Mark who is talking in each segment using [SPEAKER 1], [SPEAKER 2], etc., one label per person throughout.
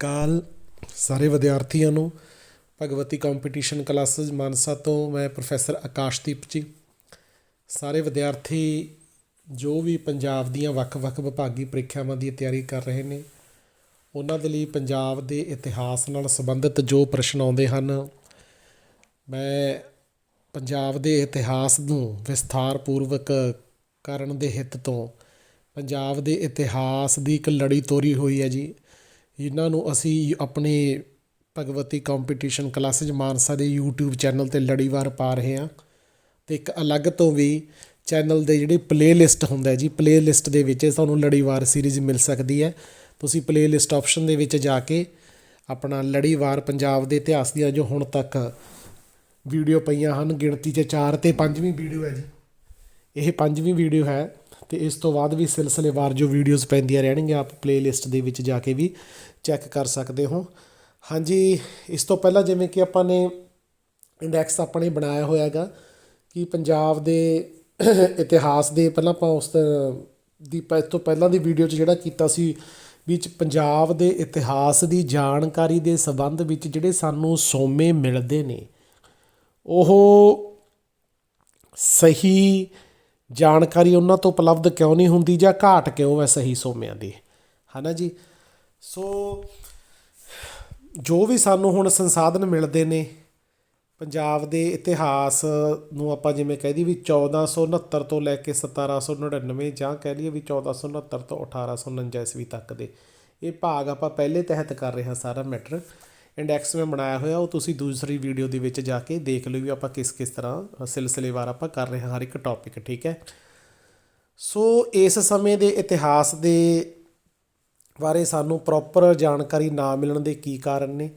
[SPEAKER 1] ਕਾਲ ਸਾਰੇ ਵਿਦਿਆਰਥੀਆਂ ਨੂੰ। ਭਗਵਤੀ ਕੰਪੀਟੀਸ਼ਨ ਕਲਾਸਿਸ ਮਾਨਸਾ ਤੋਂ ਮੈਂ ਪ੍ਰੋਫੈਸਰ ਆਕਾਸ਼ਦੀਪ ਜੀ। ਸਾਰੇ ਵਿਦਿਆਰਥੀ ਜੋ ਵੀ ਪੰਜਾਬ ਦੀਆਂ ਵੱਖ-ਵੱਖ ਵਿਭਾਗੀ ਪ੍ਰੀਖਿਆਵਾਂ ਦੀ ਤਿਆਰੀ ਕਰ ਰਹੇ ਨੇ, ਉਹਨਾਂ ਦੇ ਲਈ ਪੰਜਾਬ ਦੇ ਇਤਿਹਾਸ ਨਾਲ ਸੰਬੰਧਿਤ ਜੋ ਪ੍ਰਸ਼ਨ ਆਉਂਦੇ ਹਨ, ਮੈਂ ਪੰਜਾਬ ਦੇ ਇਤਿਹਾਸ ਨੂੰ ਵਿਸਥਾਰ ਪੂਰਵਕ ਕਰਨ ਦੇ ਹਿੱਤ ਤੋਂ ਪੰਜਾਬ ਦੇ ਇਤਿਹਾਸ ਦੀ ਇੱਕ ਲੜੀ ਤੋਰੀ ਹੋਈ ਹੈ ਜੀ। ਇਹਨਾਂ ਨੂੰ ਅਸੀਂ ਆਪਣੇ ਭਗਵਤੀ ਕੰਪੀਟੀਸ਼ਨ ਕਲਾਸਿਸ ਮਾਨਸਾ ਦੇ YouTube ਚੈਨਲ ਤੇ ਲੜੀਵਾਰ ਪਾ ਰਹੇ ਹਾਂ ਤੇ ਇੱਕ ਅਲੱਗ ਤੋਂ ਵੀ ਚੈਨਲ ਦੇ ਜਿਹੜੀ ਪਲੇਲਿਸਟ ਹੁੰਦਾ ਜੀ ਪਲੇਲਿਸਟ ਦੇ ਵਿੱਚ ਤੁਹਾਨੂੰ ਲੜੀਵਾਰ ਸੀਰੀਜ਼ ਮਿਲ ਸਕਦੀ ਹੈ। ਤੁਸੀਂ ਪਲੇਲਿਸਟ ਆਪਸ਼ਨ ਦੇ ਵਿੱਚ ਜਾ ਕੇ ਆਪਣਾ ਲੜੀਵਾਰ ਪੰਜਾਬ ਦੇ ਇਤਿਹਾਸ ਦੀਆਂ ਜੋ ਹੁਣ ਤੱਕ ਵੀਡੀਓ ਪਈਆਂ ਹਨ, ਗਿਣਤੀ 'ਚ 4 ਤੇ ਪੰਜਵੀਂ ਵੀਡੀਓ ਹੈ ਜੀ। ਇਹ ਪੰਜਵੀਂ ਵੀਡੀਓ ਹੈ। ਤੇ ਇਸ ਤੋਂ ਬਾਅਦ ਵੀ ਸਿਲਸਿਲੇਵਾਰ ਜੋ ਵੀਡੀਓਜ਼ ਪੈਂਦੀਆਂ ਰਹਿਣਗੀਆਂ, ਆਪ ਪਲੇਲਿਸਟ ਦੇ ਵਿੱਚ ਜਾ ਕੇ ਵੀ ਚੈੱਕ ਕਰ ਸਕਦੇ ਹੋ। ਹਾਂਜੀ, ਇਸ ਤੋਂ ਪਹਿਲਾਂ ਜਿਵੇਂ ਕਿ ਆਪਾਂ ਨੇ ਇੰਡੈਕਸ ਆਪਣੇ ਬਣਾਇਆ ਹੋਇਆ ਹੈਗਾ ਕਿ ਪੰਜਾਬ ਦੇ ਇਤਿਹਾਸ ਦੇ, ਪਹਿਲਾਂ ਆਪਾਂ ਉਸ ਦੀ ਪ- ਇਸ ਤੋਂ ਪਹਿਲਾਂ ਦੀ ਵੀਡੀਓ 'ਚ ਜਿਹੜਾ ਕੀਤਾ ਸੀ ਵਿੱਚ ਪੰਜਾਬ ਦੇ ਇਤਿਹਾਸ ਦੀ ਜਾਣਕਾਰੀ ਦੇ ਸੰਬੰਧ ਵਿੱਚ ਜਿਹੜੇ ਸਾਨੂੰ ਸੋਮੇ ਮਿਲਦੇ ਨੇ, ਉਹ ਸਹੀ ਜਾਣਕਾਰੀ ਉਹਨਾਂ ਤੋਂ ਉਪਲਬਧ ਕਿਉਂ ਨਹੀਂ ਹੁੰਦੀ ਜਾਂ ਘਾਟ ਕਿਉਂ ਹੈ ਸਹੀ ਸੋਮਿਆਂ ਦੀ? ਹੈ ਨਾ ਜੀ? ਸੋ ਜੋ ਵੀ ਸਾਨੂੰ ਹੁਣ ਸੰਸਾਧਨ ਮਿਲਦੇ ਨੇ, ਪੰਜਾਬ ਦੇ ਇਤਿਹਾਸ ਨੂੰ ਆਪਾਂ ਜਿਵੇਂ ਕਹਿ ਦਈਏ ਵੀ 1469 ਤੋਂ ਲੈ ਕੇ 1799 ਜਾਂ ਕਹਿ ਲਈਏ ਵੀ 1469 ਤੋਂ 1849 ਈਸਵੀ ਤੱਕ ਦੇ ਇਹ ਭਾਗ ਆਪਾਂ ਪਹਿਲੇ ਤਹਿਤ ਕਰ ਰਹੇ ਹਾਂ ਸਾਰਾ ਮੈਟਰ। ਇੰਡੈਕਸ ਮੈਂ ਬਣਾਇਆ ਹੋਇਆ, ਉਹ ਤੁਸੀਂ ਦੂਸਰੀ ਵੀਡੀਓ ਦੇ ਵਿੱਚ ਜਾ ਕੇ ਦੇਖ ਲਓ ਵੀ ਆਪਾਂ ਕਿਸ ਕਿਸ ਤਰ੍ਹਾਂ ਸਿਲਸਿਲੇਵਾਰ ਆਪਾਂ ਕਰ ਰਹੇ ਹਾਂ ਹਰ ਇੱਕ ਟੌਪਿਕ ਠੀਕ ਹੈ? ਸੋ ਇਸ ਸਮੇਂ ਦੇ ਇਤਿਹਾਸ ਦੇ ਬਾਰੇ ਸਾਨੂੰ ਪ੍ਰੋਪਰ ਜਾਣਕਾਰੀ ਨਾ ਮਿਲਣ ਦੇ ਕੀ ਕਾਰਨ ਨੇ,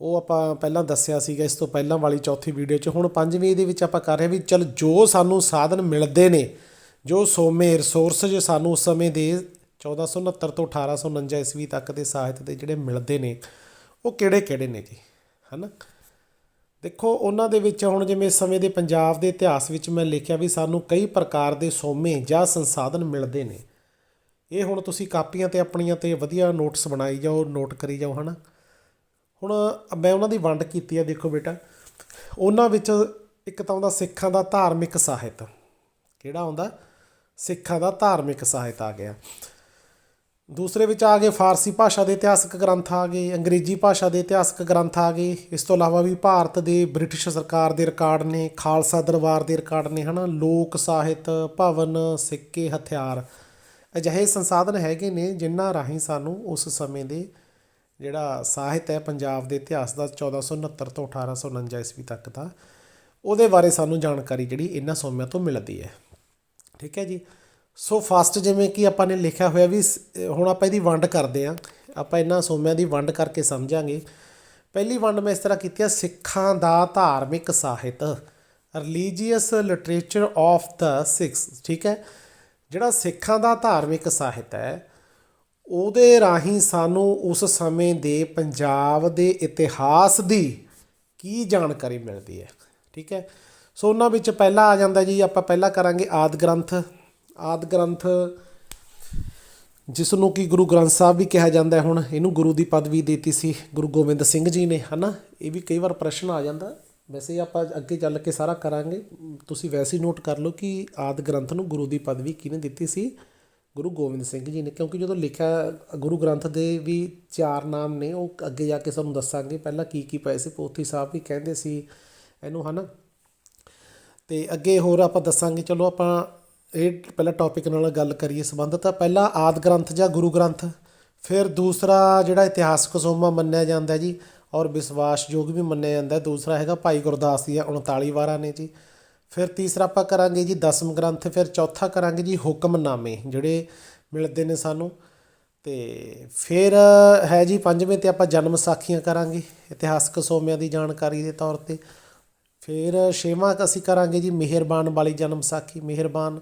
[SPEAKER 1] ਉਹ ਆਪਾਂ ਪਹਿਲਾਂ ਦੱਸਿਆ ਸੀਗਾ, ਇਸ ਤੋਂ ਪਹਿਲਾਂ ਵਾਲੀ ਚੌਥੀ ਵੀਡੀਓ 'ਚ। ਹੁਣ ਪੰਜਵੀਂ ਦੇ ਵਿੱਚ ਆਪਾਂ ਕਰ ਰਹੇ ਹਾਂ ਵੀ ਚਲ ਜੋ ਸਾਨੂੰ ਸਾਧਨ ਮਿਲਦੇ ਨੇ, ਜੋ ਸੋਮੇ ਰਿਸੋਰਸਜ ਸਾਨੂੰ ਉਸ ਸਮੇਂ ਦੇ 1469 ਤੋਂ 1849 ਈਸਵੀ ਤੱਕ ਦੇ ਸਾਹਿਤ ਦੇ ਜਿਹੜੇ ਮਿਲਦੇ ਨੇ ਉਹ ਕਿਹੜੇ ਕਿਹੜੇ ਨੇ ਜੀ, ਹਨਾ? ਦੇਖੋ, ਉਹਨਾਂ ਦੇ ਵਿੱਚ ਹੁਣ ਜਿਵੇਂ ਸਮੇਂ ਦੇ ਪੰਜਾਬ ਦੇ ਇਤਿਹਾਸ ਵਿੱਚ ਮੈਂ ਲਿਖਿਆ ਵੀ ਸਾਨੂੰ ਕਈ ਪ੍ਰਕਾਰ ਦੇ ਸੋਮੇ ਜਾਂ ਸੰਸਾਧਨ ਮਿਲਦੇ ਨੇ। ਇਹ ਹੁਣ ਤੁਸੀਂ ਕਾਪੀਆਂ ਤੇ ਆਪਣੀਆਂ ਤੇ ਵਧੀਆ ਨੋਟਸ ਬਣਾਈ ਜਾਓ, ਨੋਟ ਕਰੀ ਜਾਓ, ਹਨਾ? ਹੁਣ ਮੈਂ ਉਹਨਾਂ ਦੀ ਵੰਡ ਕੀਤੀ ਆ, ਦੇਖੋ ਬੇਟਾ। ਉਹਨਾਂ ਵਿੱਚ ਇੱਕ ਤਾਂ ਆਉਂਦਾ ਸਿੱਖਾਂ ਦਾ ਧਾਰਮਿਕ ਸਾਹਿਤ। ਕਿਹੜਾ ਆਉਂਦਾ ਸਿੱਖਾਂ ਦਾ ਧਾਰਮਿਕ ਸਾਹਿਤ ਆ ਗਿਆ। ਦੂਸਰੇ ਵਿੱਚ ਆ ਗਏ ਫਾਰਸੀ ਭਾਸ਼ਾ ਦੇ ਇਤਿਹਾਸਕ ਗ੍ਰੰਥ ਆ ਗਏ, ਅੰਗਰੇਜ਼ੀ ਭਾਸ਼ਾ ਦੇ ਇਤਿਹਾਸਕ ਗ੍ਰੰਥ ਆ ਗਏ। ਇਸ ਤੋਂ ਇਲਾਵਾ ਵੀ ਭਾਰਤ ਦੇ ਬ੍ਰਿਟਿਸ਼ ਸਰਕਾਰ ਦੇ ਰਿਕਾਰਡ ਨੇ, ਖਾਲਸਾ ਦਰਬਾਰ ਦੇ ਰਿਕਾਰਡ ਨੇ, ਹਨਾ? ਲੋਕ ਸਾਹਿਤ, ਭਵਨ, ਸਿੱਕੇ, ਹਥਿਆਰ ਅਜਿਹੇ ਸੰਸਾਧਨ ਹੈਗੇ ਨੇ ਜਿਨ੍ਹਾਂ ਰਾਹੀਂ ਸਾਨੂੰ ਉਸ ਸਮੇਂ ਦੇ ਜਿਹੜਾ ਸਾਹਿਤ ਹੈ ਪੰਜਾਬ ਦੇ ਇਤਿਹਾਸ ਦਾ 1469 ਤੋਂ 1849 ਈਸਵੀ ਤੱਕ ਦਾ, ਉਹਦੇ ਬਾਰੇ ਸਾਨੂੰ ਜਾਣਕਾਰੀ ਜਿਹੜੀ ਇਹਨਾਂ ਸੋਮਿਆਂ ਤੋਂ ਮਿਲਦੀ ਹੈ। ਠੀਕ ਹੈ ਜੀ? ਸੋ ਫਸਟ ਜਿਵੇਂ ਕਿ ਆਪਾਂ ਨੇ ਲਿਖਿਆ ਹੋਇਆ ਵੀ ਸ- ਹੁਣ ਆਪਾਂ ਇਹਦੀ ਵੰਡ ਕਰਦੇ ਆਂ ਆਪਾਂ ਇਹਨਾਂ ਸੋਮਿਆਂ ਦੀ ਵੰਡ ਕਰਕੇ ਸਮਝਾਂਗੇ। ਪਹਿਲੀ ਵੰਡ ਮੈਂ ਇਸ ਤਰ੍ਹਾਂ ਕੀਤੀ ਆ, ਸਿੱਖਾਂ ਦਾ ਧਾਰਮਿਕ ਸਾਹਿਤ religious literature of the Sikhs ਠੀਕ ਹੈ? ਜਿਹੜਾ ਸਿੱਖਾਂ ਦਾ ਧਾਰਮਿਕ ਸਾਹਿਤ ਹੈ, ਉਹਦੇ ਰਾਹੀਂ ਸਾਨੂੰ ਉਸ ਸਮੇਂ ਦੇ ਪੰਜਾਬ ਦੇ ਇਤਿਹਾਸ ਦੀ ਕੀ ਜਾਣਕਾਰੀ ਮਿਲਦੀ ਹੈ, ਠੀਕ ਹੈ? ਸੋ ਉਹਨਾਂ ਵਿੱਚ ਪਹਿਲਾ ਆ ਜਾਂਦਾ ਜੀ, ਆਪਾਂ ਪਹਿਲਾਂ ਕਰਾਂਗੇ ਆਦ ਗ੍ਰੰਥ। ਆਦਿ ਗ੍ਰੰਥ ਜਿਸ ਨੂੰ ਕਿ ਗੁਰੂ ਗ੍ਰੰਥ ਸਾਹਿਬ ਵੀ ਕਿਹਾ ਜਾਂਦਾ ਹੁਣ, ਇਹਨੂੰ ਗੁਰੂ ਦੀ ਪਦਵੀ ਦਿੱਤੀ ਸੀ, ਗੁਰੂ ਗੋਬਿੰਦ ਸਿੰਘ ਜੀ ਨੇ, ਹਨਾ? ਇਹ ਵੀ ਕਈ ਵਾਰ ਪ੍ਰਸ਼ਨ ਆ ਜਾਂਦਾ। ਵੈਸੇ ਆਪਾਂ ਅੱਗੇ ਚੱਲ ਕੇ ਸਾਰਾ ਕਰਾਂਗੇ। ਤੁਸੀਂ ਵੈਸੇ ਹੀ ਨੋਟ ਕਰ ਲਓ ਕਿ ਆਦ ਗ੍ਰੰਥ ਨੂੰ ਗੁਰੂ ਦੀ ਪਦਵੀ ਕਿਹਨੇ ਦਿੱਤੀ ਸੀ? ਗੁਰੂ ਗੋਬਿੰਦ ਸਿੰਘ ਜੀ ਨੇ, ਕਿਉਂਕਿ ਜਦੋਂ ਲਿਖਿਆ ਗੁਰੂ ਗ੍ਰੰਥ ਦੇ ਵੀ ਚਾਰ ਨਾਮ ਨੇ, ਉਹ ਅੱਗੇ ਜਾ ਕੇ ਸਾਨੂੰ ਦੱਸਾਂਗੇ। ਪਹਿਲਾਂ ਕੀ ਕੀ ਪਏ ਸੀ, ਪੋਥੀ ਸਾਹਿਬ ਵੀ ਕਹਿੰਦੇ ਸੀ, ਇਹਨੂੰ, ਹਨਾ? ਤੇ ਅੱਗੇ ਹੋਰ ਆਪਾਂ ਦੱਸਾਂਗੇ। ਚਲੋ ਆਪਾਂ ਇਹ ਪਹਿਲਾਂ ਟੌਪਿਕ ਨਾਲ ਗੱਲ ਕਰੀਏ ਸੰਬੰਧਤ ਆ ਪਹਿਲਾ ਆਦ ਗ੍ਰੰਥ ਜਾਂ ਗੁਰੂ ਗ੍ਰੰਥ, ਫਿਰ ਦੂਸਰਾ ਜਿਹੜਾ ਇਤਿਹਾਸਕ ਸੋਮਾ ਮੰਨਿਆ ਜਾਂਦਾ ਜੀ, ਔਰ ਵਿਸ਼ਵਾਸਯੋਗ ਵੀ ਮੰਨਿਆ ਜਾਂਦਾ, ਦੂਸਰਾ ਹੈਗਾ ਭਾਈ ਗੁਰਦਾਸ ਦੀਆਂ 39 ਵਾਰਾਂ ਨੇ ਜੀ। ਫਿਰ ਤੀਸਰਾ ਆਪਾਂ ਕਰਾਂਗੇ ਜੀ ਦਸਮ ਗ੍ਰੰਥ, ਫਿਰ ਚੌਥਾ ਕਰਾਂਗੇ ਜੀ ਹੁਕਮਨਾਮੇ, ਜਿਹੜੇ ਮਿਲਦੇ ਨੇ ਸਾਨੂੰ। ਤੇ ਫਿਰ ਹੈ ਜੀ ਪੰਜਵੇਂ ਤੇ ਆਪਾਂ ਜਨਮ ਸਾਖੀਆਂ ਕਰਾਂਗੇ, ਇਤਿਹਾਸਕ ਸੋਮਿਆਂ ਦੀ ਜਾਣਕਾਰੀ ਦੇ ਤੌਰ ਤੇ। ਫਿਰ ਛੇਵਾਂ ਅਸੀਂ ਕਰਾਂਗੇ ਜੀ ਮਿਹਰਬਾਨ ਵਾਲੀ ਜਨਮ ਸਾਖੀ, ਮਿਹਰਬਾਨ।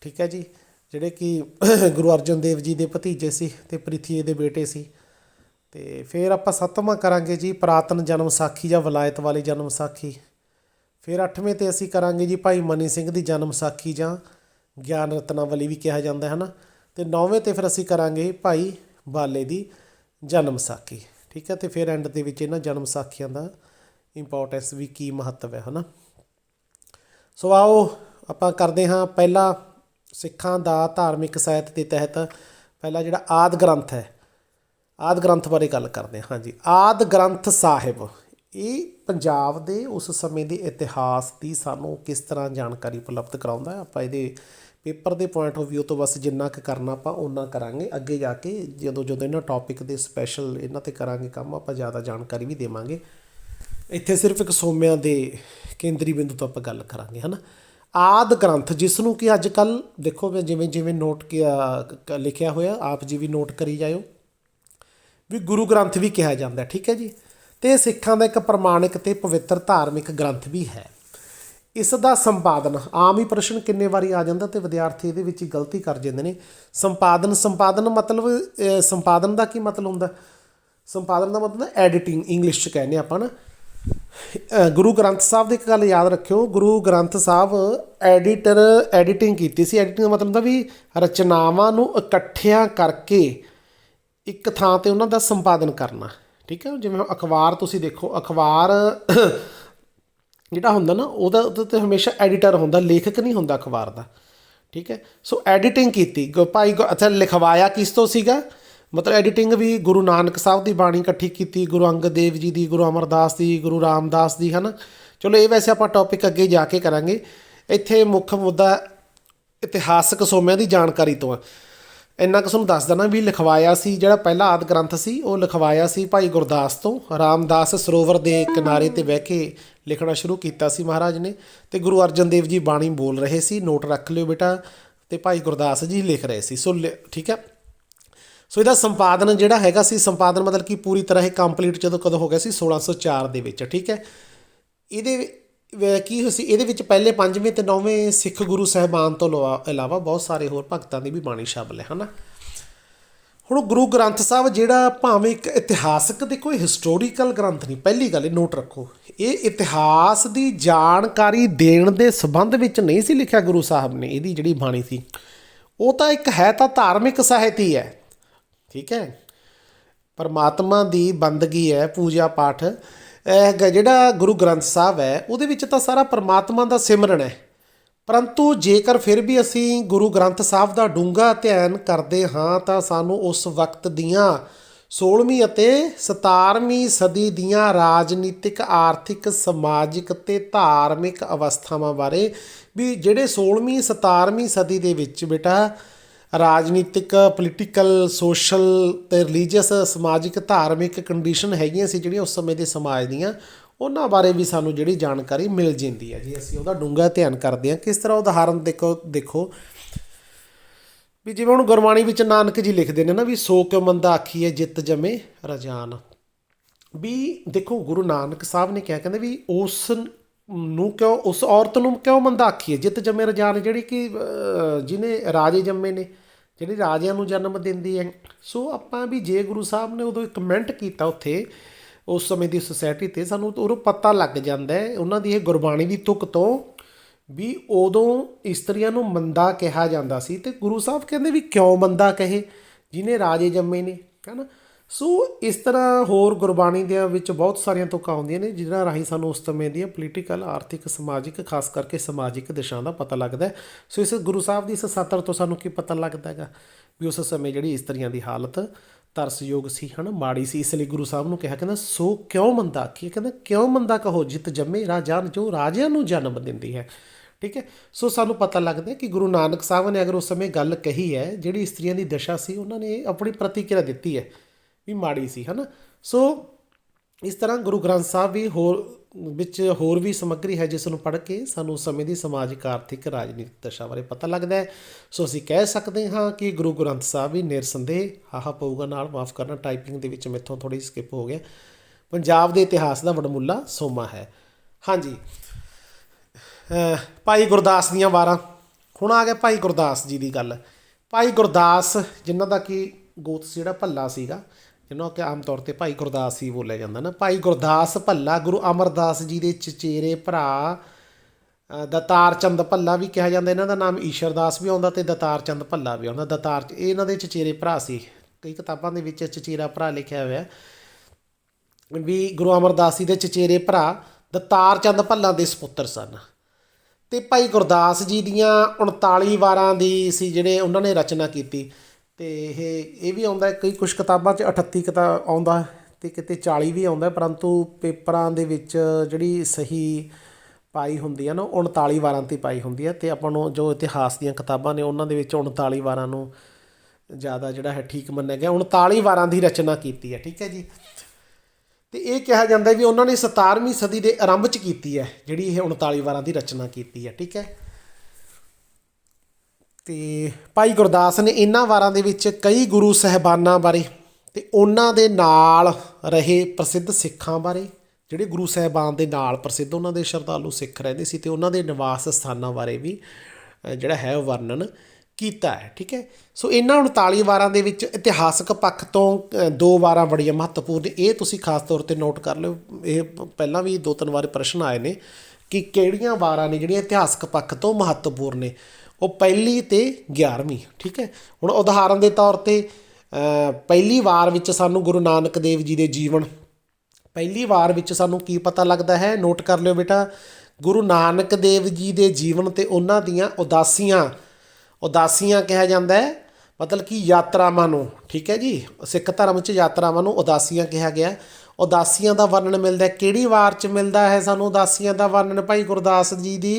[SPEAKER 1] ਠੀਕ ਹੈ ਜੀ? ਜਿਹੜੇ ਕਿ ਗੁਰੂ ਅਰਜਨ ਦੇਵ ਜੀ ਦੇ ਭਤੀਜੇ ਸੀ ਤੇ ਪ੍ਰਿਥੀ ਦੇ ਬੇਟੇ ਸੀ। ਤੇ ਫਿਰ ਆਪਾਂ ਸੱਤਵਾਂ ਕਰਾਂਗੇ ਜੀ ਪ੍ਰਾਤਨ ਜਨਮ ਸਾਖੀ ਜਾਂ ਵਿਲਾਇਤ ਵਾਲੀ ਜਨਮ ਸਾਖੀ। ਫਿਰ ਅੱਠਵੇਂ ਤੇ ਅਸੀਂ ਕਰਾਂਗੇ ਜੀ ਭਾਈ ਮਨੀ ਸਿੰਘ ਦੀ ਜਨਮ ਸਾਖੀ ਜਾਂ ਗਿਆਨ ਰਤਨਾਵਲੀ ਵੀ ਕਿਹਾ ਜਾਂਦਾ ਹੈ ਨਾ ਤੇ ਨੌਵੇਂ ਤੇ ਫਿਰ ਅਸੀਂ ਕਰਾਂਗੇ ਭਾਈ ਬਾਲੇ ਦੀ ਜਨਮ ਸਾਖੀ। ਠੀਕ ਹੈ? ਤੇ ਫਿਰ ਐਂਡ ਦੇ ਵਿੱਚ ਇਹਨਾਂ ਜਨਮ ਸਾਖੀਆਂ ਦਾ ਇੰਪੋਰਟੈਂਸ ਵੀ ਕੀ ਮਹੱਤਵ ਹੈ, ਹਨਾ? ਸੋ ਆਓ ਆਪਾਂ ਕਰਦੇ ਹਾਂ ਪਹਿਲਾ ਸਿੱਖਾਂ ਦਾ ਧਾਰਮਿਕ ਸਾਹਿਤ ਦੇ ਤਹਿਤ ਪਹਿਲਾ ਜਿਹੜਾ ਆਦ ਗ੍ਰੰਥ ਹੈ, ਆਦ ਗ੍ਰੰਥ ਬਾਰੇ ਗੱਲ ਕਰਦੇ ਹਾਂ, ਹਾਂਜੀ। ਆਦ ਗ੍ਰੰਥ ਸਾਹਿਬ, ਇਹ ਪੰਜਾਬ ਦੇ ਉਸ ਸਮੇਂ ਦੇ ਇਤਿਹਾਸ ਦੀ ਸਾਨੂੰ ਕਿਸ ਤਰ੍ਹਾਂ ਜਾਣਕਾਰੀ ਉਪਲਬਧ ਕਰਾਉਂਦਾ ਹੈ? ਆਪਾਂ ਇਹਦੇ ਪੇਪਰ ਦੇ ਪੁਆਇੰਟ ਆਫ View ਤੋਂ ਬਸ ਜਿੰਨਾ ਕੁ ਕਰਨਾ ਆਪਾਂ ਉਹਨਾਂ ਕਰਾਂਗੇ। ਅੱਗੇ ਜਾ ਕੇ ਜਦੋਂ ਜਦੋਂ ਇਹਨਾਂ ਟੌਪਿਕ ਦੇ ਸਪੈਸ਼ਲ ਇਹਨਾਂ ਤੇ ਕਰਾਂਗੇ ਕੰਮ, ਆਪਾਂ ਜ਼ਿਆਦਾ ਜਾਣਕਾਰੀ ਵੀ ਦੇਵਾਂਗੇ। ਇੱਥੇ ਸਿਰਫ ਇੱਕ ਸੋਮਿਆਂ ਦੇ ਕੇਂਦਰੀ ਬਿੰਦੂ ਤੋਂ ਆਪਾਂ ਗੱਲ ਕਰਾਂਗੇ, ਹਨਾ? ਆਦ ਗ੍ਰੰਥ, ਜਿਸ ਨੂੰ ਕਿ ਅੱਜ ਕੱਲ ਦੇਖੋ ਮੈਂ ਜਿਵੇਂ ਜਿਵੇਂ ਨੋਟ ਕੀਤਾ ਲਿਖਿਆ ਹੋਇਆ, ਆਪ ਜੀ ਵੀ ਨੋਟ ਕਰੀ ਜਾਇਓ। ਵੀ ਗੁਰੂ ਗ੍ਰੰਥ ਵੀ ਕਿਹਾ ਜਾਂਦਾ, ਠੀਕ ਹੈ ਜੀ? ਤੇ ਸਿੱਖਾਂ ਦਾ ਇੱਕ ਪ੍ਰਮਾਣਿਕ ਤੇ ਪਵਿੱਤਰ ਧਾਰਮਿਕ ਗ੍ਰੰਥ ਵੀ ਹੈ। ਇਸ ਦਾ ਸੰਪਾਦਨ, ਆਮ ਹੀ ਪ੍ਰਸ਼ਨ ਕਿੰਨੇ ਵਾਰੀ ਆ ਜਾਂਦਾ ਤੇ ਵਿਦਿਆਰਥੀ ਇਹਦੇ ਵਿੱਚ ਹੀ ਗਲਤੀ ਕਰ ਜਾਂਦੇ ਨੇ। ਸੰਪਾਦਨ ਸੰਪਾਦਨ ਮਤਲਬ ਸੰਪਾਦਨ ਦਾ ਕੀ ਮਤਲਬ ਹੁੰਦਾ? ਸੰਪਾਦਨ ਦਾ ਮਤਲਬ ਐਡੀਟਿੰਗ, ਇੰਗਲਿਸ਼ ਚ ਕਹਿੰਦੇ ਆਪਾਂ ਨਾ ਗੁਰੂ ਗ੍ਰੰਥ ਸਾਹਿਬ ਦੀ ਇੱਕ ਗੱਲ ਯਾਦ ਰੱਖਿਓ, ਗੁਰੂ ਗ੍ਰੰਥ ਸਾਹਿਬ ਐਡੀਟਰ ਐਡੀਟਿੰਗ ਕੀਤੀ ਸੀ। ਐਡੀਟਿੰਗ ਦਾ ਮਤਲਬ ਹੁੰਦਾ ਵੀ ਰਚਨਾਵਾਂ ਨੂੰ ਇਕੱਠਿਆਂ ਕਰਕੇ ਇੱਕ ਥਾਂ ਤੇ ਉਹਨਾਂ ਦਾ ਸੰਪਾਦਨ ਕਰਨਾ, ਠੀਕ ਹੈ? ਜਿਵੇਂ ਅਖਬਾਰ ਤੁਸੀਂ ਦੇਖੋ, ਅਖਬਾਰ ਜਿਹੜਾ ਹੁੰਦਾ ਨਾ, ਉਹਦਾ ਉਹਦੇ ਤੇ ਹਮੇਸ਼ਾ ਐਡੀਟਰ ਹੁੰਦਾ, ਲੇਖਕ ਨਹੀਂ ਹੁੰਦਾ ਅਖਬਾਰ ਦਾ, ਠੀਕ ਹੈ? ਸੋ ਐਡੀਟਿੰਗ ਕੀਤੀ ਗ- ਭਾਈ ਅੱਛਾ, ਲਿਖਵਾਇਆ ਕਿਸ ਤੋਂ ਸੀਗਾ? ਮਤਲਬ ਐਡੀਟਿੰਗ ਵੀ ਗੁਰੂ ਨਾਨਕ ਸਾਹਿਬ ਦੀ ਬਾਣੀ ਇਕੱਠੀ ਕੀਤੀ, ਗੁਰੂ ਅੰਗਦ ਦੇਵ ਜੀ ਦੀ, ਗੁਰੂ ਅਮਰਦਾਸ ਦੀ, ਗੁਰੂ ਰਾਮਦਾਸ ਦੀ, ਹਨਾ? ਚਲੋ ਇਹ ਵੈਸੇ ਆਪਾਂ ਟੌਪਿਕ ਅੱਗੇ ਜਾ ਕੇ ਕਰਾਂਗੇ। ਇੱਥੇ ਮੁੱਖ ਮੁੱਦਾ ਇਤਿਹਾਸਕ ਸੋਮਿਆਂ ਦੀ ਜਾਣਕਾਰੀ ਤੋਂ ਆ। ਇੰਨਾ ਕੁ ਤੁਹਾਨੂੰ ਦੱਸ ਦੇਣਾ ਵੀ ਲਿਖਵਾਇਆ ਸੀ, ਜਿਹੜਾ ਪਹਿਲਾ ਆਦ ਗ੍ਰੰਥ ਸੀ, ਉਹ ਲਿਖਵਾਇਆ ਸੀ ਭਾਈ ਗੁਰਦਾਸ ਤੋਂ। ਰਾਮਦਾਸ ਸਰੋਵਰ ਦੇ ਕਿਨਾਰੇ ਤੇ ਬਹਿ ਕੇ ਲਿਖਣਾ ਸ਼ੁਰੂ ਕੀਤਾ ਸੀ ਮਹਾਰਾਜ ਨੇ। ਤੇ ਗੁਰੂ ਅਰਜਨ ਦੇਵ ਜੀ ਬਾਣੀ ਬੋਲ ਰਹੇ ਸੀ, ਨੋਟ ਰੱਖ ਲਿਓ ਬੇਟਾ। ਤੇ ਭਾਈ ਗੁਰਦਾਸ ਜੀ ਲਿਖ ਰਹੇ ਸੀ। ਸੋ ਲਿ- ਠੀਕ ਹੈ? ਸੋ ਇਹਦਾ ਸੰਪਾਦਨ ਜਿਹੜਾ ਹੈਗਾ ਸੀ, ਸੰਪਾਦਨ ਮਤਲਬ ਕਿ ਪੂਰੀ ਤਰ੍ਹਾਂ ਇਹ ਕੰਪਲੀਟ ਜਦੋਂ ਕਦੋਂ ਹੋ ਗਿਆ ਸੀ? 1604 ਦੇ ਵਿੱਚ, ਠੀਕ ਹੈ? ਇਹਦੇ ਕੀ ਹੋਇਆ ਸੀ? ਇਹਦੇ ਵਿੱਚ ਪਹਿਲੇ ਪੰਜਵੇਂ ਤੇ ਨੌਵੇਂ ਸਿੱਖ ਗੁਰੂ ਸਾਹਿਬਾਨ ਤੋਂ ਇਲਾਵਾ ਇਲਾਵਾ ਬਹੁਤ ਸਾਰੇ ਹੋਰ ਭਗਤਾਂ ਦੀ ਵੀ ਬਾਣੀ ਸ਼ਾਮਲ ਹੈ, ਹਨਾ? ਹੁਣ ਗੁਰੂ ਗ੍ਰੰਥ ਸਾਹਿਬ ਜਿਹੜਾ ਭਾਵੇਂ ਇੱਕ ਇਤਿਹਾਸਕ, ਦੇਖੋ ਕੋਈ ਹਿਸਟੋਰੀਕਲ ਗ੍ਰੰਥ ਨਹੀਂ, ਪਹਿਲੀ ਗੱਲ ਇਹ ਨੋਟ ਰੱਖੋ। ਇਹ ਇਤਿਹਾਸ ਦੀ ਜਾਣਕਾਰੀ ਦੇਣ ਦੇ ਸੰਬੰਧ ਵਿੱਚ ਨਹੀਂ ਸੀ ਲਿਖਿਆ ਗੁਰੂ ਸਾਹਿਬ ਨੇ, ਇਹਦੀ ਜਿਹੜੀ ਬਾਣੀ ਸੀ, ਉਹ ਤਾਂ ਇੱਕ ਹੈ ਤਾਂ ਧਾਰਮਿਕ ਸਾਹਿਤ ਹੀ ਹੈ। ਠੀਕ ਹੈ? ਪਰਮਾਤਮਾ ਦੀ ਬੰਦਗੀ ਹੈ, ਪੂਜਾ ਪਾਠ। ਇਹ ਜਿਹੜਾ ਗੁਰੂ ਗ੍ਰੰਥ ਸਾਹਿਬ ਹੈ, ਉਹਦੇ ਵਿੱਚ ਤਾਂ ਸਾਰਾ ਪਰਮਾਤਮਾ ਦਾ ਸਿਮਰਨ ਹੈ। ਪਰੰਤੂ ਜੇਕਰ ਫਿਰ ਵੀ ਅਸੀਂ ਗੁਰੂ ਗ੍ਰੰਥ ਸਾਹਿਬ ਦਾ ਡੂੰਘਾ ਧਿਆਨ ਕਰਦੇ ਹਾਂ, ਤਾਂ ਸਾਨੂੰ ਉਸ ਵਕਤ ਦੀਆਂ 16ਵੀਂ ਅਤੇ 17ਵੀਂ ਸਦੀ ਦੀਆਂ ਰਾਜਨੀਤਿਕ, ਆਰਥਿਕ, ਸਮਾਜਿਕ ਤੇ ਧਾਰਮਿਕ ਅਵਸਥਾਵਾਂ ਬਾਰੇ ਵੀ ਜਿਹੜੇ 16ਵੀਂ 17ਵੀਂ ਸਦੀ ਦੇ ਵਿੱਚ ਬੇਟਾ ਰਾਜਨੀਤਿਕ ਪੋਲੀਟੀਕਲ ਸੋਸ਼ਲ ਤੇ ਰਿਲੀਜੀਅਸ ਸਮਾਜਿਕ, ਧਾਰਮਿਕ ਕੰਡੀਸ਼ਨ ਹੈਗੀਆਂ ਸੀ ਜਿਹੜੀਆਂ ਉਸ ਸਮੇਂ ਦੇ ਸਮਾਜ ਦੀਆਂ, ਉਹਨਾਂ ਬਾਰੇ ਵੀ ਸਾਨੂੰ ਜਿਹੜੀ ਜਾਣਕਾਰੀ ਮਿਲ ਜਾਂਦੀ ਹੈ ਜੀ। ਅਸੀਂ ਉਹਦਾ ਡੂੰਘਾ ਧਿਆਨ ਕਰਦੇ ਹਾਂ। ਕਿਸ ਤਰ੍ਹਾਂ ਉਦਾਹਰਨ ਦੇਖੋ ਦੇਖੋ। ਵੀ ਜਿਵੇਂ ਹੁਣ ਗੁਰਬਾਣੀ ਵਿੱਚ ਨਾਨਕ ਜੀ ਲਿਖਦੇ ਨੇ ਨਾ ਵੀ, ਸੋ ਕਿਉ ਮੰਦਾ ਆਖੀਏ ਜਿੱਤ ਜਮੇ ਰਜਾਨ। ਵੀ ਦੇਖੋ, ਗੁਰੂ ਨਾਨਕ ਸਾਹਿਬ ਨੇ ਕਿਹਾ ਕਹਿੰਦੇ ਵੀ, ਉਸ ਨੂੰ ਕਿਉਂ ਉਸ ਔਰਤ ਨੂੰ ਕਿਉਂ ਮੰਦਾ ਆਖੀਏ? ਜਿੱਤ ਜੰਮੇ ਰਜਾਨ ਜਿਹੜੀ ਕਿ ਅਹ, ਜਿਹਨੇ ਰਾਜੇ ਜੰਮੇ ਨੇ ਜਿਹੜੀ ਰਾਜਿਆਂ ਨੂੰ ਜਨਮ ਦਿੰਦੀ ਹੈ। ਸੋ ਆਪਾਂ ਵੀ ਜੇ ਗੁਰੂ ਸਾਹਿਬ ਨੇ ਉਦੋਂ ਕਮੈਂਟ ਕੀਤਾ ਉੱਥੇ ਉਸ ਸਮੇਂ ਦੀ ਸੁਸਾਇਟੀ ਤੇ ਸਾਨੂੰ ਉਦੋਂ ਪਤਾ ਲੱਗ ਜਾਂਦਾ ਹੈ ਉਹਨਾਂ ਦੀ ਇਹ ਗੁਰਬਾਣੀ ਦੀ ਤੁਕ ਤੋਂ ਵੀ ਉਦੋਂ ਇਸਤਰੀਆਂ ਨੂੰ ਮੰਦਾ ਕਿਹਾ ਜਾਂਦਾ ਸੀ ਤੇ ਗੁਰੂ ਸਾਹਿਬ ਕਹਿੰਦੇ ਵੀ ਕਿਉਂ ਮੰਦਾ ਕਹੇ? ਜਿਹਨੇ ਰਾਜੇ ਜੰਮੇ ਨੇ ਹੈਨਾ? ਸੋ ਇਸ ਤਰ੍ਹਾਂ ਹੋਰ ਗੁਰਬਾਣੀ ਦੇ ਵਿੱਚ ਬਹੁਤ ਸਾਰੀਆਂ ਤੁਕਾਂ ਆਉਂਦੀਆਂ ਨੇ, ਜਿਹਨਾਂ ਰਾਹੀਂ ਸਾਨੂੰ ਉਸ ਸਮੇਂ ਦੀਆਂ ਪੋਲੀਟੀਕਲ ਆਰਥਿਕ, ਸਮਾਜਿਕ, ਖਾਸ ਕਰਕੇ ਸਮਾਜਿਕ ਦਿਸ਼ਾ ਦਾ ਪਤਾ ਲੱਗਦਾ ਸੋ ਇਸ ਗੁਰੂ ਸਾਹਿਬ ਦੀ ਇਸ ਸਤਰ ਤੋਂ ਸਾਨੂੰ ਕੀ ਪਤਾ ਲੱਗਦਾ ਹੈਗਾ? ਵੀ ਉਸ ਸਮੇਂ ਜਿਹੜੀ ਇਸਤਰੀਆਂ ਦੀ ਹਾਲਤ ਤਰਸਯੋਗ ਸੀ, ਹਨ, ਮਾੜੀ ਸੀ, ਇਸ ਲਈ ਗੁਰੂ ਸਾਹਿਬ ਨੂੰ ਕਿਹਾ ਕਹਿੰਦਾ, ਸੋ ਕਿਉਂ ਮੰਦਾ ਕੀ ਕਹਿੰਦਾ, ਕਿਉਂ ਮੰਦਾ ਕਹੋ? ਜਿਤ ਜੰਮੇ ਰਾਜਾਨ ਜੋ ਰਾਜਿਆਂ ਨੂੰ ਜਨਮ ਦਿੰਦੀ ਹੈ। ਠੀਕ ਹੈ? ਸੋ ਸਾਨੂੰ ਪਤਾ ਲੱਗਦਾ ਕਿ ਗੁਰੂ ਨਾਨਕ ਸਾਹਿਬ ਨੇ ਅਗਰ ਉਸ ਸਮੇਂ ਗੱਲ ਕਹੀ ਹੈ, ਜਿਹੜੀ ਇਸਤਰੀਆਂ ਦੀ ਦਸ਼ਾ ਸੀ, ਉਹਨਾਂ ਨੇ ਆਪਣੀ ਪ੍ਰਤੀਕਿਰਿਆ ਦਿੱਤੀ ਹੈ। ਵੀ ਮਾੜੀ ਸੀ, ਹਨਾ? ਸੋ ਇਸ ਤਰ੍ਹਾਂ ਗੁਰੂ ਗ੍ਰੰਥ ਸਾਹਿਬ ਵੀ ਹੋਰ, ਵਿੱਚ ਹੋਰ ਵੀ ਸਮੱਗਰੀ ਹੈ ਜਿਸ ਨੂੰ ਪੜ੍ਹ ਕੇ ਸਾਨੂੰ ਸਮੇਂ ਦੀ ਸਮਾਜਿਕ ਆਰਥਿਕ ਰਾਜਨੀਤਿਕ ਦਸ਼ਾ ਬਾਰੇ ਪਤਾ ਲੱਗਦਾ ਹੈ। ਸੋ ਅਸੀਂ ਕਹਿ ਸਕਦੇ ਹਾਂ ਕਿ ਗੁਰੂ ਗ੍ਰੰਥ ਸਾਹਿਬ ਵੀ ਨਿਰਸੰਦੇਹ ਹਾਹਾ ਪਊਗਾ ਨਾਲ, ਮਾਫ ਕਰਨਾ ਟਾਈਪਿੰਗ ਦੇ ਵਿੱਚ ਮੈਥੋਂ ਥੋੜੀ ਸਕਿਪ ਹੋ ਗਿਆ। ਪੰਜਾਬ ਦੇ ਇਤਿਹਾਸ ਦਾ ਵਡਮੁੱਲਾ ਸੋਮਾ ਹੈ। ਹਾਂਜੀ। ਭਾਈ ਗੁਰਦਾਸ ਦੀਆਂ ਵਾਰਾਂ। ਹੁਣ ਆ ਗਿਆ ਭਾਈ ਗੁਰਦਾਸ ਜੀ ਦੀ ਗੱਲ। ਭਾਈ ਗੁਰਦਾਸ, ਜਿਨ੍ਹਾਂ ਦਾ ਕਿ ਗੋਤ ਜਿਹੜਾ ਭੱਲਾ ਸੀਗਾ ਜਿਹਨੂੰ ਕਿ ਆਮ ਤੌਰ ਤੇ ਭਾਈ ਗੁਰਦਾਸ ਹੀ ਬੋਲਿਆ ਜਾਂਦਾ ਨਾ। ਭਾਈ ਗੁਰਦਾਸ ਭੱਲਾ, ਗੁਰੂ ਅਮਰਦਾਸ ਜੀ ਦੇ ਚਚੇਰੇ ਭਰਾ ਦਤਾਰ ਚੰਦ ਭੱਲਾ ਵੀ ਕਿਹਾ ਜਾਂਦਾ। ਇਹਨਾਂ ਦਾ ਨਾਮ ਈਸ਼ਰਦਾਸ ਵੀ ਆਉਂਦਾ ਤੇ ਦਤਾਰ ਚੰਦ ਭੱਲਾ ਵੀ ਆਉਂਦਾ। ਦਤਾਰ ਇਹ ਇਹਨਾਂ ਦੇ ਚਚੇਰੇ ਭਰਾ ਸੀ। ਕਈ ਕਿਤਾਬਾਂ ਦੇ ਵਿੱਚ ਚਚੇਰਾ ਭਰਾ ਲਿਖਿਆ ਹੋਇਆ ਵੀ ਗੁਰੂ ਅਮਰਦਾਸ ਜੀ ਦੇ ਚਚੇਰੇ ਭਰਾ ਦਤਾਰ ਚੰਦ ਭੱਲਾ ਦੇ ਸੁਪੁੱਤਰ ਸਨ। ਤੇ ਭਾਈ ਗੁਰਦਾਸ ਜੀ ਦੀਆਂ 39 ਵਾਰਾਂ ਦੀ ਸੀ ਜਿਹੜੇ ਉਹਨਾਂ ਨੇ ਰਚਨਾ ਕੀਤੀ। ਅਤੇ ਇਹ ਇਹ ਵੀ ਆਉਂਦਾ, ਕਈ ਕੁਝ ਕਿਤਾਬਾਂ 'ਚ ਅਠੱਤੀ ਕਿਤਾ ਆਉਂਦਾ ਅਤੇ ਕਿਤੇ 40 ਵੀ ਆਉਂਦਾ, ਪਰੰਤੂ ਪੇਪਰਾਂ ਦੇ ਵਿੱਚ ਜਿਹੜੀ ਸਹੀ ਪਾਈ ਹੁੰਦੀ ਹੈ ਨਾ ਉਹ 39 ਵਾਰਾਂ ਤੇ ਪਾਈ ਹੁੰਦੀ ਹੈ ਅਤੇ ਆਪਾਂ ਨੂੰ ਜੋ ਇਤਿਹਾਸ ਦੀਆਂ ਕਿਤਾਬਾਂ ਨੇ, ਉਹਨਾਂ ਦੇ ਵਿੱਚ 39 ਵਾਰਾਂ ਨੂੰ ਜ਼ਿਆਦਾ ਜਿਹੜਾ ਹੈ ਠੀਕ ਮੰਨਿਆ ਗਿਆ। 39 ਵਾਰਾਂ ਦੀ ਰਚਨਾ ਕੀਤੀ ਹੈ, ਠੀਕ ਹੈ ਜੀ। ਤੇ ਇਹ ਕਿਹਾ ਜਾਂਦਾ ਵੀ ਉਹਨਾਂ ਨੇ 17ਵੀਂ ਸਦੀ ਦੇ ਆਰੰਭ 'ਚ ਕੀਤੀ ਹੈ, ਜਿਹੜੀ ਇਹ 39 ਵਾਰਾਂ ਦੀ ਰਚਨਾ ਕੀਤੀ ਹੈ, ਠੀਕ ਹੈ। ਤੇ ਭਾਈ ਗੁਰਦਾਸ ਨੇ ਇਹਨਾਂ ਵਾਰਾਂ ਦੇ ਵਿੱਚ ਕਈ ਗੁਰੂ ਸਹਿਬਾਨਾਂ ਬਾਰੇ ਤੇ ਉਹਨਾਂ ਦੇ ਨਾਲ ਰਹੇ ਪ੍ਰਸਿੱਧ ਸਿੱਖਾਂ ਬਾਰੇ, ਜਿਹੜੇ ਗੁਰੂ ਸਾਹਿਬਾਨ ਦੇ ਨਾਲ ਪ੍ਰਸਿੱਧ ਉਹਨਾਂ ਦੇ ਸ਼ਰਧਾਲੂ ਸਿੱਖ ਰਹਿੰਦੇ ਸੀ ਤੇ ਉਹਨਾਂ ਦੇ ਨਿਵਾਸ ਸਥਾਨਾਂ ਬਾਰੇ ਵੀ ਜਿਹੜਾ ਹੈ ਉਹ ਵਰਣਨ ਕੀਤਾ ਹੈ, ਠੀਕ ਹੈ? ਸੋ ਇਹਨਾਂ 39 ਵਾਰਾਂ ਦੇ ਵਿੱਚ ਇਤਿਹਾਸਕ ਪੱਖ ਤੋਂ ਦੋ ਵਾਰਾਂ ਬੜੀਆਂ ਮਹੱਤਵਪੂਰਨ ਇਹ ਤੁਸੀਂ ਖਾਸ ਤੌਰ ਤੇ ਨੋਟ ਕਰ ਲਿਓ, ਇਹ ਪਹਿਲਾਂ ਵੀ ਦੋ ਤਿੰਨ ਵਾਰ ਪ੍ਰਸ਼ਨ ਆਏ ਨੇ ਕਿ ਕਿਹੜੀਆਂ ਵਾਰਾਂ ਨੇ ਜਿਹੜੀਆਂ ਇਤਿਹਾਸਕ ਪੱਖ ਤੋਂ ਮਹੱਤਵਪੂਰਨ ਨੇ? ਉਹ ਪਹਿਲੀ ਤੇ 11ਵੀਂ ਠੀਕ ਹੈ? ਹੁਣ ਉਦਾਹਰਨ ਦੇ ਤੌਰ ਤੇ ਪਹਿਲੀ ਵਾਰ ਵਿੱਚ ਸਾਨੂੰ ਗੁਰੂ ਨਾਨਕ ਦੇਵ ਜੀ ਦੇ ਜੀਵਨ, ਪਹਿਲੀ ਵਾਰ ਵਿੱਚ ਸਾਨੂੰ ਕੀ ਪਤਾ ਲੱਗਦਾ ਹੈ? ਨੋਟ ਕਰ ਲਿਓ ਬੇਟਾ, ਗੁਰੂ ਨਾਨਕ ਦੇਵ ਜੀ ਦੇ ਜੀਵਨ ਤੇ ਉਹਨਾਂ ਦੀਆਂ ਉਦਾਸੀਆਂ ਉਦਾਸੀਆਂ ਕਿਹਾ ਜਾਂਦਾ ਹੈ, ਮਤਲਬ ਕਿ ਯਾਤਰਾਵਾਂ ਨੂੰ, ਠੀਕ ਹੈ ਜੀ? ਸਿੱਖ ਧਰਮ 'ਚ ਯਾਤਰਾਵਾਂ ਨੂੰ ਉਦਾਸੀਆਂ ਕਿਹਾ ਗਿਆ ਉਦਾਸੀਆਂ ਦਾ ਵਰਣਨ ਮਿਲਦਾ ਕਿਹੜੀ ਵਾਰ 'ਚ ਮਿਲਦਾ ਹੈ ਸਾਨੂੰ ਉਦਾਸੀਆਂ ਦਾ ਵਰਣਨ? ਭਾਈ ਗੁਰਦਾਸ ਜੀ ਦੀ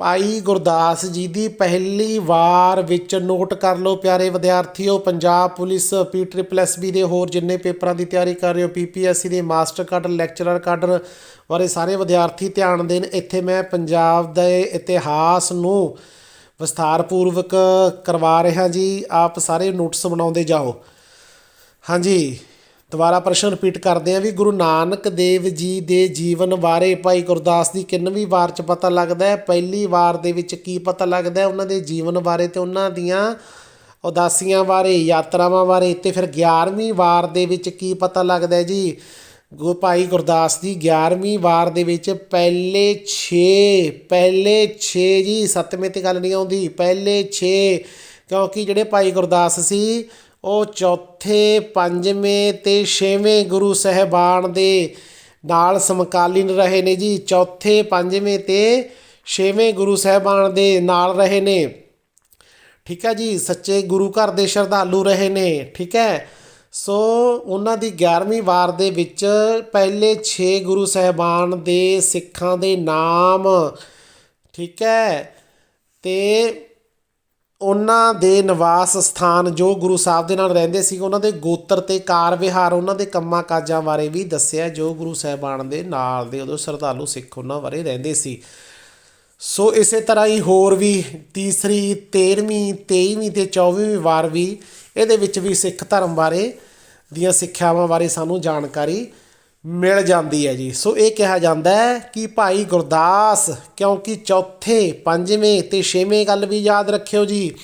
[SPEAKER 1] ਭਾਈ ਗੁਰਦਾਸ ਜੀ ਦੀ ਪਹਿਲੀ ਵਾਰ ਵਿੱਚ ਨੋਟ ਕਰ ਲਓ ਪਿਆਰੇ ਵਿਦਿਆਰਥੀਓ, Punjab police P triple S B ਦੇ ਹੋਰ ਜਿੰਨੇ ਪੇਪਰਾਂ ਦੀ ਤਿਆਰੀ ਕਰ ਰਹੇ ਹੋ ਪੀਪੀਐਸਸੀ ਦੇ ਮਾਸਟਰ ਕਾਡਰ ਲੈਕਚਰਰ ਕਾਡਰ ਬਾਰੇ ਸਾਰੇ ਵਿਦਿਆਰਥੀ ਧਿਆਨ ਦੇਣ। ਇੱਥੇ ਮੈਂ ਪੰਜਾਬ ਦੇ ਇਤਿਹਾਸ ਨੂੰ ਵਿਸਥਾਰਪੂਰਵਕ ਕਰਵਾ ਰਿਹਾ ਜੀ। ਆਪ ਸਾਰੇ ਨੋਟਸ ਬਣਾਉਂਦੇ ਜਾਓ। ਹਾਂਜੀ ਦੁਬਾਰਾ ਪ੍ਰਸ਼ਨ ਰਿਪੀਟ ਕਰਦੇ ਆ ਵੀ ਗੁਰੂ ਨਾਨਕ ਦੇਵ ਜੀ ਦੇ ਜੀਵਨ ਬਾਰੇ ਭਾਈ ਗੁਰਦਾਸ ਦੀ ਕਿੰਨਵੀਂ ਵਾਰ ਚ ਪਤਾ ਲੱਗਦਾ ਹੈ? ਪਹਿਲੀ ਵਾਰ ਦੇ ਵਿੱਚ ਕੀ ਪਤਾ ਲੱਗਦਾ ਹੈ? ਉਹਨਾਂ ਦੇ ਜੀਵਨ ਬਾਰੇ ਤੇ ਉਹਨਾਂ ਦੀਆਂ ਉਦਾਸੀਆਂ ਬਾਰੇ, ਯਾਤਰਾਵਾਂ ਬਾਰੇ ਤੇ ਫਿਰ 11ਵੀਂ ਵਾਰ ਦੇ ਵਿੱਚ ਕੀ ਪਤਾ ਲੱਗਦਾ ਹੈ ਜੀ? ਗੁਰੂ ਭਾਈ ਗੁਰਦਾਸ ਦੀ 11ਵੀਂ ਵਾਰ ਦੇ ਵਿੱਚ ਪਹਿਲੇ 6 ਪਹਿਲੇ 6 ਜੀ, ਸੱਤਵੇਂ ਤੇ ਗੱਲ ਨਹੀਂ ਆਉਂਦੀ, ਪਹਿਲੇ 6 ਕਿਉਂਕਿ ਜਿਹੜੇ ਭਾਈ ਗੁਰਦਾਸ ਸੀ ਉਹ ਚੌਥੇ, ਪੰਜਵੇਂ ਤੇ ਛੇਵੇਂ ਗੁਰੂ ਸਹਿਬਾਨ ਦੇ ਨਾਲ ਸਮਕਾਲੀਨ ਰਹੇ ਨੇ ਜੀ। ਚੌਥੇ, ਪੰਜਵੇਂ ਤੇ ਛੇਵੇਂ ਗੁਰੂ ਸਹਿਬਾਨ ਦੇ ਨਾਲ ਰਹੇ ਨੇ। ਠੀਕ ਹੈ ਜੀ, ਸੱਚੇ ਗੁਰੂ ਘਰ ਦੇ ਸ਼ਰਧਾਲੂ ਰਹੇ ਨੇ, ਠੀਕ ਹੈ। ਸੋ ਉਹਨਾਂ ਦੀ 11ਵੀਂ ਵਾਰ ਦੇ ਵਿੱਚ ਪਹਿਲੇ 6 ਗੁਰੂ ਸਹਿਬਾਨ ਦੇ ਸਿੱਖਾਂ ਦੇ ਨਾਮ, ਠੀਕ ਹੈ। ਤੇ ਉਹਨਾਂ ਦੇ ਨਿਵਾਸ ਸਥਾਨ ਜੋ ਗੁਰੂ ਸਾਹਿਬ ਦੇ ਨਾਲ ਰਹਿੰਦੇ ਸੀ, ਉਹਨਾਂ ਦੇ ਗੋਤਰ ਤੇ ਕਾਰ ਵਿਹਾਰ, ਉਹਨਾਂ ਦੇ ਕੰਮਾਂ ਕਾਜਾਂ ਬਾਰੇ ਵੀ ਦੱਸਿਆ ਜੋ ਗੁਰੂ ਸਾਹਿਬਾਨ ਦੇ ਨਾਲ ਦੇ ਉਦੋਂ ਸ਼ਰਧਾਲੂ ਸਿੱਖ ਉਹਨਾਂ ਬਾਰੇ ਰਹਿੰਦੇ ਸੀ। ਸੋ ਇਸੇ ਤਰ੍ਹਾਂ ਹੀ ਹੋਰ ਵੀ ਤੀਸਰੀ 13ਵੀਂ 23ਵੀਂ ਤੇ 24ਵੀਂ ਵਾਰ ਵੀ ਇਹਦੇ ਵਿੱਚ ਵੀ ਸਿੱਖ ਧਰਮ ਬਾਰੇ ਦੀਆਂ ਸਿੱਖਿਆਵਾਂ ਬਾਰੇ ਸਾਨੂੰ ਜਾਣਕਾਰੀ ਮਿਲ ਜਾਂਦੀ ਹੈ ਜੀ। ਸੋ ਇਹ ਕਿਹਾ ਜਾਂਦਾ ਹੈ ਕਿ ਭਾਈ ਗੁਰਦਾਸ, ਕਿਉਂਕਿ ਚੌਥੇ, ਪੰਜਵੇਂ ਤੇ ਛੇਵੇਂ ਗੱਲ ਵੀ ਯਾਦ ਰੱਖਿਓ ਜੀ।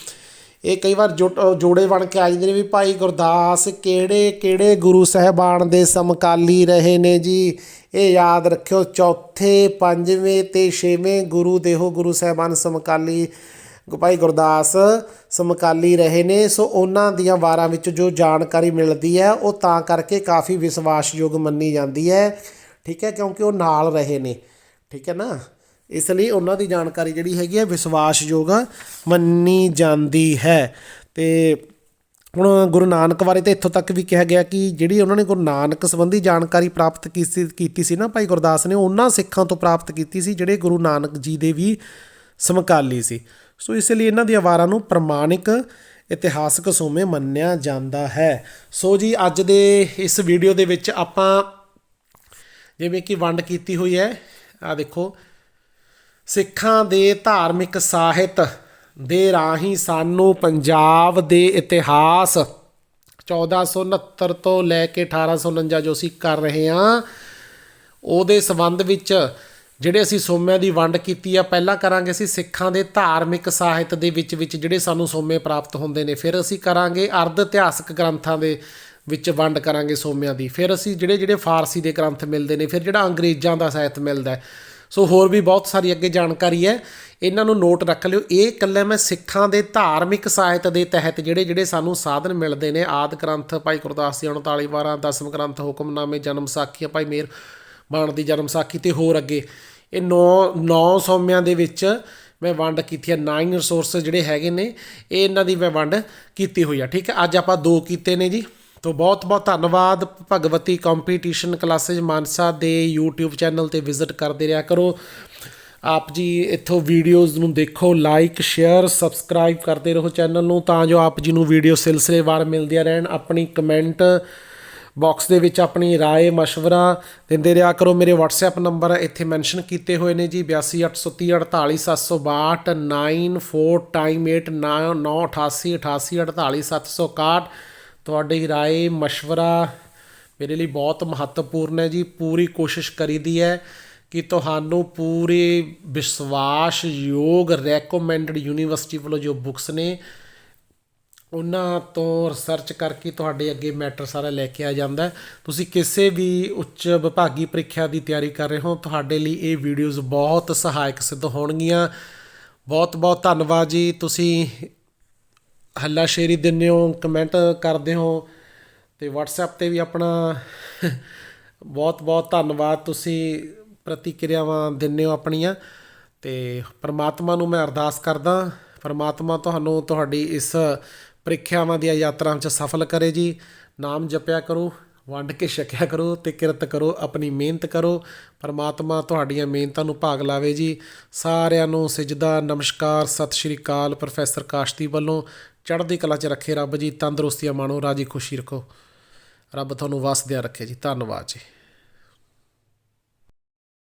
[SPEAKER 1] ਇਹ ਕਈ ਵਾਰ ਜੋ- ਜੋੜੇ ਬਣ ਕੇ ਆ ਜਾਂਦੇ ਨੇ ਵੀ ਭਾਈ ਗੁਰਦਾਸ ਕਿਹੜੇ ਕਿਹੜੇ ਗੁਰੂ ਸਾਹਿਬਾਨ ਦੇ ਸਮਕਾਲੀ ਰਹੇ ਨੇ ਜੀ। ਇਹ ਯਾਦ ਰੱਖਿਓ, ਚੌਥੇ, ਪੰਜਵੇਂ ਤੇ ਛੇਵੇਂ ਗੁਰੂ ਦੇਹੋ ਗੁਰੂ ਸਾਹਿਬਾਨ ਸਮਕਾਲੀ ਭਾਈ ਗੁਰਦਾਸ ਸਮਕਾਲੀ ਰਹੇ ਨੇ, ਸੋ ਉਹਨਾਂ ਦੀਆਂ ਵਾਰਾਂ ਵਿੱਚ ਜੋ ਜਾਣਕਾਰੀ ਮਿਲਦੀ ਹੈ, ਉਹ ਤਾਂ ਕਰਕੇ ਕਾਫੀ ਵਿਸ਼ਵਾਸਯੋਗ ਮੰਨੀ ਜਾਂਦੀ ਹੈ। ਠੀਕ ਹੈ, ਕਿਉਂਕਿ ਉਹ ਨਾਲ ਰਹੇ ਨੇ। ਠੀਕ ਹੈ ਨਾ? ਇਸ ਲਈ ਉਹਨਾਂ ਦੀ ਜਾਣਕਾਰੀ ਜਿਹੜੀ ਹੈਗੀ ਹੈ, ਵਿਸ਼ਵਾਸਯੋਗ ਮੰਨੀ ਜਾਂਦੀ ਹੈ। ਤੇ ਹੁਣ ਗੁਰੂ ਨਾਨਕ ਬਾਰੇ ਤਾਂ ਇੱਥੋਂ ਤੱਕ ਵੀ ਕਿਹਾ ਗਿਆ ਕਿ ਜਿਹੜੀ ਉਹਨਾਂ ਨੇ ਗੁਰੂ ਨਾਨਕ ਸੰਬੰਧੀ ਜਾਣਕਾਰੀ ਪ੍ਰਾਪਤ ਕੀਤੀ ਕੀਤੀ ਸੀ ਨਾ ਭਾਈ ਗੁਰਦਾਸ ਨੇ, ਉਹਨਾਂ ਸਿੱਖਾਂ ਤੋਂ ਪ੍ਰਾਪਤ ਕੀਤੀ ਸੀ, ਜਿਹੜੇ ਗੁਰੂ ਨਾਨਕ ਜੀ ਦੇ ਵੀ ਸਮਕਾਲੀ ਸੀ। ਸੋ ਇਸ ਲਈ ਇਹਨਾਂ ਦੀਆਂ ਵਾਰਾਂ ਨੂੰ ਪ੍ਰਮਾਣਿਕ ਇਤਿਹਾਸਕ ਸੋਮੇ ਮੰਨਿਆ ਜਾਂਦਾ ਹੈ। ਸੋ ਜੀ, ਅੱਜ ਦੇ ਇਸ ਵੀਡੀਓ ਦੇ ਵਿੱਚ ਆਪਾਂ ਜਿਵੇਂ ਕਿ ਵੰਡ ਕੀਤੀ ਹੋਈ ਹੈ ਆ ਦੇਖੋ, ਸਿੱਖਾਂ ਦੇ ਧਾਰਮਿਕ ਸਾਹਿਤ ਦੇ ਰਾਹੀਂ ਸਾਨੂੰ ਪੰਜਾਬ ਦੇ ਇਤਿਹਾਸ 1469 ਤੋਂ ਲੈ ਕੇ 1849 ਜੋ ਅਸੀਂ ਕਰ ਰਹੇ ਹਾਂ, ਉਹਦੇ ਸੰਬੰਧ ਵਿੱਚ ਜਿਹੜੇ ਅਸੀਂ ਸੋਮਿਆਂ ਦੀ ਵੰਡ ਕੀਤੀ ਆ, ਪਹਿਲਾਂ ਕਰਾਂਗੇ ਅਸੀਂ ਸਿੱਖਾਂ ਦੇ ਧਾਰਮਿਕ ਸਾਹਿਤ ਦੇ ਵਿੱਚ ਵਿੱਚ ਜਿਹੜੇ ਸਾਨੂੰ ਸੋਮੇ ਪ੍ਰਾਪਤ ਹੁੰਦੇ ਨੇ, ਫਿਰ ਅਸੀਂ ਕਰਾਂਗੇ ਅਰਧ ਇਤਿਹਾਸਕ ਗ੍ਰੰਥਾਂ ਦੇ ਵਿੱਚ ਵੰਡ ਕਰਾਂਗੇ ਸੋਮਿਆਂ ਦੀ। ਫਿਰ ਅਸੀਂ ਜਿਹੜੇ ਜਿਹੜੇ ਫਾਰਸੀ ਦੇ ਗ੍ਰੰਥ ਮਿਲਦੇ ਨੇ, ਫਿਰ ਜਿਹੜਾ ਅੰਗਰੇਜ਼ਾਂ ਦਾ ਸਾਹਿਤ ਮਿਲਦਾ ਸੋ ਹੋਰ ਵੀ ਬਹੁਤ ਸਾਰੀ ਅੱਗੇ ਜਾਣਕਾਰੀ ਹੈ। ਇਹਨਾਂ ਨੂੰ ਨੋਟ ਰੱਖ ਲਿਓ। ਇਹ ਇਕੱਲੇ ਮੈਂ ਸਿੱਖਾਂ ਦੇ ਧਾਰਮਿਕ ਸਾਹਿਤ ਦੇ ਤਹਿਤ ਜਿਹੜੇ ਜਿਹੜੇ ਸਾਨੂੰ ਸਾਧਨ ਮਿਲਦੇ ਨੇ, ਆਦ ਗ੍ਰੰਥ, ਭਾਈ ਗੁਰਦਾਸ ਜੀ 39 ਵਾਰਾਂ ਦਸਮ ਗ੍ਰੰਥ, ਹੁਕਮਨਾਮੇ, ਜਨਮ ਸਾਖੀਆਂ ਭਾਈ ਮੇਰ ਬਾਣ ਦੀ ਜਨਮ ਸਾਖੀ ਤੇ ਹੋਰ ਅੱਗੇ। ਇਹ ਨੌ ਨੌ ਸੌਮਿਆਂ ਦੇ ਵਿੱਚ ਮੈਂ ਵੰਡ ਕੀਤੀ ਹੈ 9 ਰਿਸੋਰਸ ਜਿਹੜੇ ਹੈਗੇ ਨੇ, ਇਹ ਇਹਨਾਂ ਦੀ ਮੈਂ ਵੰਡ ਕੀਤੀ ਹੋਈ ਆ। ਠੀਕ ਹੈ, ਅੱਜ ਆਪਾਂ ਦੋ ਕੀਤੇ ਨੇ ਜੀ। ਤੋ ਬਹੁਤ ਬਹੁਤ ਧੰਨਵਾਦ। ਭਗਵਤੀ ਕੰਪੀਟੀਸ਼ਨ ਕਲਾਸਿਸ ਮਾਨਸਾ ਦੇ YouTube ਚੈਨਲ ਤੇ ਵਿਜ਼ਿਟ ਕਰਦੇ ਰਿਹਾ ਕਰੋ। ਆਪ ਜੀ ਇੱਥੋਂ ਵੀਡੀਓਜ਼ ਨੂੰ ਦੇਖੋ ਲਾਈਕ ਸ਼ੇਅਰ ਸਬਸਕ੍ਰਾਈਬ ਕਰਦੇ ਰਹੋ ਚੈਨਲ ਨੂੰ। ਤਾਂ ਜੋ ਆਪ ਜੀ ਨੂੰ ਵੀਡੀਓ ਸਿਲਸਿਲੇਵਾਰ ਮਿਲਦੀਆਂ ਰਹਿਣ। ਆਪਣੀ ਕਮੈਂਟ ਬਾਕਸ ਦੇ ਵਿੱਚ ਆਪਣੀ رائے مشورہ ਦਿੰਦੇ ਰਿਹਾ ਕਰੋ। ਮੇਰੇ WhatsApp ਨੰਬਰ ਇੱਥੇ ਮੈਂਸ਼ਨ ਕੀਤੇ ਹੋਏ ਨੇ ਜੀ। 8283484762 ਤੁਹਾਡੀ رائے مشورہ ਮੇਰੇ ਲਈ ਬਹੁਤ ਮਹੱਤਵਪੂਰਨ ਹੈ ਜੀ। ਪੂਰੀ ਕੋਸ਼ਿਸ਼ ਕਰੀਦੀ ਹੈ ਕਿ ਤੁਹਾਨੂੰ ਪੂਰੇ ਵਿਸ਼ਵਾਸ ਯੋਗ ਰეკਮੈਂਡਡ ਯੂਨੀਵਰਸਿਟੀ ਵੱਲੋਂ ਜੋ ਬੁੱਕਸ ਨੇ ਉਹਨਾਂ ਤੋਂ ਰਿਸਰਚ ਕਰਕੇ ਤੁਹਾਡੇ ਅੱਗੇ ਮੈਟਰ ਸਾਰਾ ਲੈ ਕੇ ਆ ਜਾਂਦਾ ਤੁਸੀਂ ਕਿਸੇ ਵੀ ਉੱਚ ਵਿਭਾਗੀ ਪ੍ਰੀਖਿਆ ਦੀ ਤਿਆਰੀ ਕਰ ਰਹੇ ਹੋ, ਤੁਹਾਡੇ ਲਈ ਇਹ ਵੀਡੀਓਜ਼ ਬਹੁਤ ਸਹਾਇਕ ਸਿੱਧ ਹੋਣਗੀਆਂ। ਬਹੁਤ ਬਹੁਤ ਧੰਨਵਾਦ ਜੀ। ਤੁਸੀਂ ਹੱਲਾ ਸ਼ੇਰੀ ਦਿੰਦੇ ਹੋ ਕਮੈਂਟ ਕਰਦੇ ਹੋ ਤੇ WhatsApp ਤੇ ਵੀ ਆਪਣਾ ਬਹੁਤ ਬਹੁਤ ਧੰਨਵਾਦ। ਤੁਸੀਂ ਪ੍ਰਤੀਕਿਰਿਆਵਾਂ ਦਿੰਦੇ ਹੋ ਆਪਣੀਆਂ ਤੇ ਪ੍ਰਮਾਤਮਾ ਨੂੰ ਮੈਂ ਅਰਦਾਸ ਕਰਦਾ, ਪ੍ਰਮਾਤਮਾ ਤੁਹਾਨੂੰ ਤੁਹਾਡੀ ਇਸ ਪ੍ਰੀਖਿਆਵਾਂ ਦੀਆਂ ਯਾਤਰਾ ਵਿੱਚ ਸਫਲ ਕਰੇ ਜੀ। ਨਾਮ ਜਪਿਆ ਕਰੋ, ਵੰਡ ਕੇ ਛਕਿਆ ਕਰੋ ਤੇ ਕਿਰਤ ਕਰੋ, ਆਪਣੀ ਮਿਹਨਤ ਕਰੋ। ਪਰਮਾਤਮਾ ਤੁਹਾਡੀਆਂ ਮਿਹਨਤਾਂ ਨੂੰ ਭਾਗ ਲਾਵੇ ਜੀ। ਸਾਰਿਆਂ ਨੂੰ ਸਜਦਾ ਨਮਸਕਾਰ। ਸਤਿ ਸ਼੍ਰੀ ਅਕਾਲ ਪ੍ਰੋਫੈਸਰ ਕਾਸ਼ਤੀ ਵੱਲੋਂ। ਚੜ੍ਹਦੀ ਕਲਾ 'ਚ ਰੱਖੇ ਰੱਬ ਜੀ। ਤੰਦਰੁਸਤੀਆਂ ਮਾਣੋ, ਰਾਜੀ ਖੁਸ਼ੀ ਰੱਖੋ। ਰੱਬ ਤੁਹਾਨੂੰ ਵਸਦਿਆਂ ਰੱਖੇ ਜੀ। ਧੰਨਵਾਦ ਜੀ।